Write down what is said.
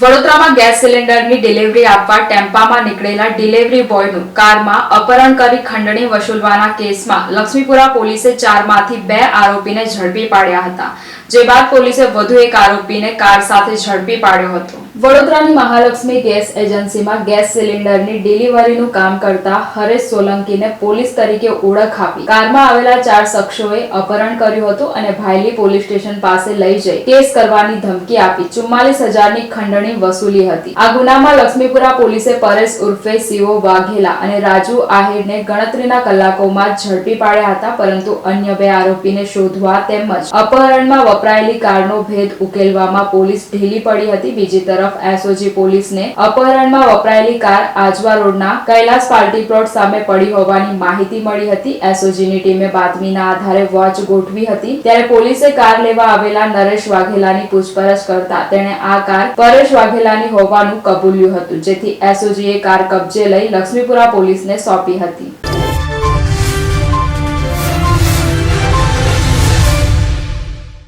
વડોદરામાં ગેસ સિલિન્ડરની ડિલિવરી આપવા ટેમ્પામાં નીકળેલા ડિલિવરી બોયનું કારમાં અપહરણ કરી ખંડણી વસૂલવાના કેસમાં લક્ષ્મીપુરા પોલીસે ચારમાંથી બે આરોપીને ઝડપી પાડ્યા હતા. જે બાદ પોલીસે વધુ એક આરોપીને કાર સાથે ઝડપી પાડ્યો હતો. વડોદરાની મહાલક્ષ્મી ગેસ એજન્સીમાં ગેસ સિલિન્ડરની ડિલિવરીનું કામ કરતા હરેશ સોલંકીને પોલીસ તરીકે ઓળખ આપી. કારમાં આવેલા ચાર શખ્સોએ અપહરણ કર્યું હતું અને ભાયલી પોલીસ સ્ટેશન પાસે લઈ જઈ કેસ કરવાની ધમકી આપી. ચુમ્માલીસ હજારની ખંડણી વસૂલી હતી. આ ગુનામાં લક્ષ્મીપુરા પોલીસે પરેશ ઉર્ફે સીઓ વાઘેલા અને રાજુ આહિરને ગણતરીના કલાકોમાં ઝડપી પાડ્યા હતા, પરંતુ અન્ય બે આરોપીને શોધવા તેમજ અપહરણમાં વપરાયેલી કારનો ભેદ ઉકેલવામાં પોલીસ ઢીલી પડી હતી. બીજી તરફ, એસઓજી પોલીસને અપહરણમાં વપરાયેલી કાર આજવા રોડના કૈલાસ પાર્ટી પ્લોટ સામે પડી હોવાની માહિતી મળી હતી. એસઓજીની ટીમે બાતમીના આધારે વોચ ગોઠવી હતી. ત્યારે પોલીસે કાર લેવા આવેલા નરેશ વાઘેલાની પૂછપરછ કરતા તેણે આ કાર પરેશ વાઘેલાની હોવાનું કબૂલ્યું હતું, જેથી એસઓજીએ કાર કબજે લઈ લક્ષ્મીપુરા પોલીસને સોંપી હતી.